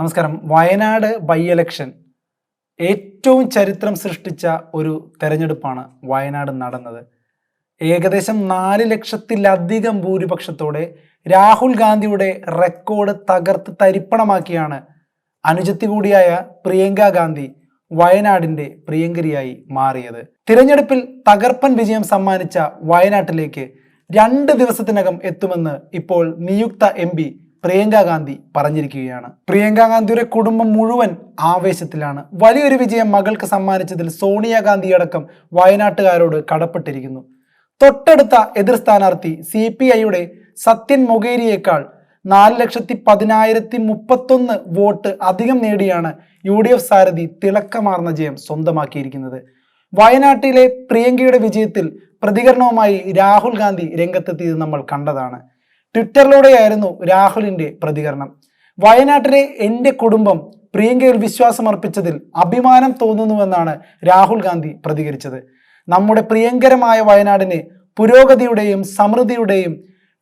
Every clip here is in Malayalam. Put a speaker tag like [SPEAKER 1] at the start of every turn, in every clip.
[SPEAKER 1] നമസ്കാരം. വയനാട് ബൈ എലക്ഷൻ ഏറ്റവും ചരിത്രം സൃഷ്ടിച്ച ഒരു തെരഞ്ഞെടുപ്പാണ് വയനാട് നടന്നത്. ഏകദേശം നാല് ലക്ഷത്തിലധികം ഭൂരിപക്ഷത്തോടെ രാഹുൽ ഗാന്ധിയുടെ റെക്കോർഡ് തകർത്ത് തരിപ്പണമാക്കിയാണ് അനുജത്തി കൂടിയായ പ്രിയങ്ക ഗാന്ധി വയനാടിന്റെ പ്രിയങ്കരിയായി മാറിയത്. തിരഞ്ഞെടുപ്പിൽ തകർപ്പൻ വിജയം സമ്മാനിച്ച വയനാട്ടിലേക്ക് രണ്ട് ദിവസത്തിനകം എത്തുമെന്ന് ഇപ്പോൾ നിയുക്ത എം പ്രിയങ്ക ഗാന്ധി പറഞ്ഞിരിക്കുകയാണ്. പ്രിയങ്ക ഗാന്ധിയുടെ കുടുംബം മുഴുവൻ ആവേശത്തിലാണ്. വലിയൊരു വിജയം മകൾക്ക് സമ്മാനിച്ചതിൽ സോണിയാഗാന്ധി അടക്കം വയനാട്ടുകാരോട് കടപ്പെട്ടിരിക്കുന്നു. തൊട്ടടുത്ത എതിർ സ്ഥാനാർത്ഥി സി പി ഐയുടെ സത്യൻ മൊഗേരിയേക്കാൾ നാല് ലക്ഷത്തി പതിനായിരത്തി മുപ്പത്തൊന്ന് വോട്ട് അധികം നേടിയാണ് യു ഡി എഫ് സാരഥി തിളക്കമാർന്ന ജയം സ്വന്തമാക്കിയിരിക്കുന്നത്. വയനാട്ടിലെ പ്രിയങ്കയുടെ വിജയത്തിൽ പ്രതികരണവുമായി രാഹുൽ ഗാന്ധി രംഗത്തെത്തിയത് നമ്മൾ കണ്ടതാണ്. ട്വിറ്ററിലൂടെയായിരുന്നു രാഹുലിന്റെ പ്രതികരണം. വയനാട്ടിലെ എന്റെ കുടുംബം പ്രിയങ്കയിൽ വിശ്വാസം അർപ്പിച്ചതിൽ അഭിമാനം തോന്നുന്നുവെന്നാണ് രാഹുൽ ഗാന്ധി പ്രതികരിച്ചത്. നമ്മുടെ പ്രിയങ്കരമായ വയനാടിനെ പുരോഗതിയുടെയും സമൃദ്ധിയുടെയും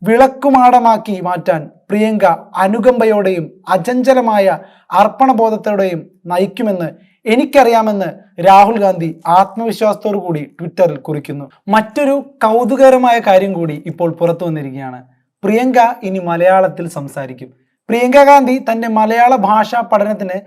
[SPEAKER 1] വിളക്കുമാടമാക്കി മാറ്റാൻ പ്രിയങ്ക അനുകമ്പയോടെയും അചഞ്ചലമായ അർപ്പണബോധത്തോടെയും നയിക്കുമെന്ന് എനിക്കറിയാമെന്ന് രാഹുൽ ഗാന്ധി ആത്മവിശ്വാസത്തോടു കൂടി ട്വിറ്ററിൽ കുറിക്കുന്നു. മറ്റൊരു കൗതുകകരമായ കാര്യം കൂടി ഇപ്പോൾ പുറത്തു വന്നിരിക്കുകയാണ് പ്രിയങ്ക ഇനി മലയാളത്തിൽ സംസാരിക്കും. പ്രിയങ്ക ഗാന്ധി തന്റെ മലയാള ഭാഷാ പഠനത്തിന്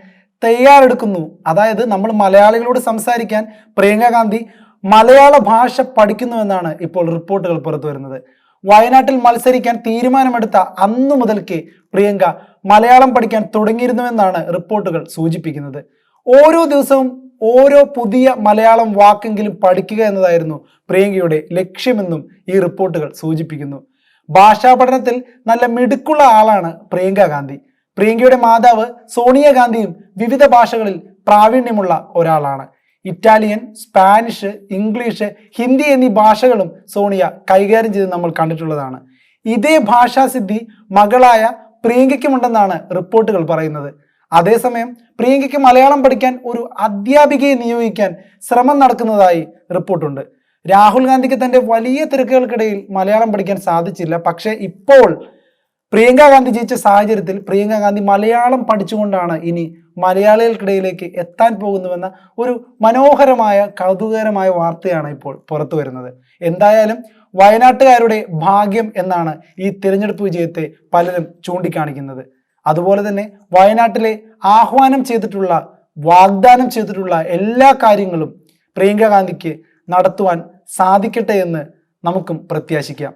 [SPEAKER 1] തയ്യാറെടുക്കുന്നു. അതായത് നമ്മൾ മലയാളികളോട് സംസാരിക്കാൻ പ്രിയങ്ക ഗാന്ധി മലയാള ഭാഷ പഠിക്കുന്നുവെന്നാണ് ഇപ്പോൾ റിപ്പോർട്ടുകൾ പുറത്തു വരുന്നത്. വയനാട്ടിൽ മത്സരിക്കാൻ തീരുമാനമെടുത്ത അന്നു മുതൽക്കേ പ്രിയങ്ക മലയാളം പഠിക്കാൻ തുടങ്ങിയിരുന്നുവെന്നാണ് റിപ്പോർട്ടുകൾ സൂചിപ്പിക്കുന്നത്. ഓരോ ദിവസവും ഓരോ പുതിയ മലയാളം വാക്കെങ്കിലും പഠിക്കുക എന്നതായിരുന്നു പ്രിയങ്കയുടെ ലക്ഷ്യമെന്നും ഈ റിപ്പോർട്ടുകൾ സൂചിപ്പിക്കുന്നു. ഭാഷാ പഠനത്തിൽ നല്ല മിടുക്കുള്ള ആളാണ് പ്രിയങ്ക ഗാന്ധി. പ്രിയങ്കയുടെ മാതാവ് സോണിയ ഗാന്ധിയും വിവിധ ഭാഷകളിൽ പ്രാവീണ്യമുള്ള ഒരാളാണ്. ഇറ്റാലിയൻ സ്പാനിഷ് ഇംഗ്ലീഷ് ഹിന്ദി എന്നീ ഭാഷകളും സോണിയ കൈകാര്യം ചെയ്ത് നമ്മൾ കണ്ടിട്ടുള്ളതാണ്. ഇതേ ഭാഷാസിദ്ധി മകളായ പ്രിയങ്കയ്ക്കുമുണ്ടെന്നാണ് റിപ്പോർട്ടുകൾ പറയുന്നത്. അതേസമയം പ്രിയങ്കയ്ക്ക് മലയാളം പഠിക്കാൻ ഒരു അധ്യാപികയെ നിയോഗിക്കാൻ ശ്രമം നടക്കുന്നതായി റിപ്പോർട്ടുണ്ട്. രാഹുൽ ഗാന്ധിക്ക് തന്റെ വലിയ തിരക്കുകൾക്കിടയിൽ മലയാളം പഠിക്കാൻ സാധിച്ചില്ല. പക്ഷേ ഇപ്പോൾ പ്രിയങ്ക ഗാന്ധി ജയിച്ച സാഹചര്യത്തിൽ പ്രിയങ്ക ഗാന്ധി മലയാളം പഠിച്ചുകൊണ്ടാണ് ഇനി മലയാളികൾക്കിടയിലേക്ക് എത്താൻ പോകുന്നുവെന്ന ഒരു മനോഹരമായ കൗതുകകരമായ വാർത്തയാണ് ഇപ്പോൾ പുറത്തു വരുന്നത്. എന്തായാലും വയനാട്ടുകാരുടെ ഭാഗ്യം എന്നാണ് ഈ തിരഞ്ഞെടുപ്പ് വിജയത്തെ പലരും ചൂണ്ടിക്കാണിക്കുന്നത്. അതുപോലെ തന്നെ വയനാട്ടിലെ ആഹ്വാനം ചെയ്തിട്ടുള്ള വാഗ്ദാനം ചെയ്തിട്ടുള്ള എല്ലാ കാര്യങ്ങളും പ്രിയങ്ക ഗാന്ധിക്ക് നടത്തുവാൻ സാധിക്കട്ടെ എന്ന് നമുക്കും പ്രത്യാശിക്കാം.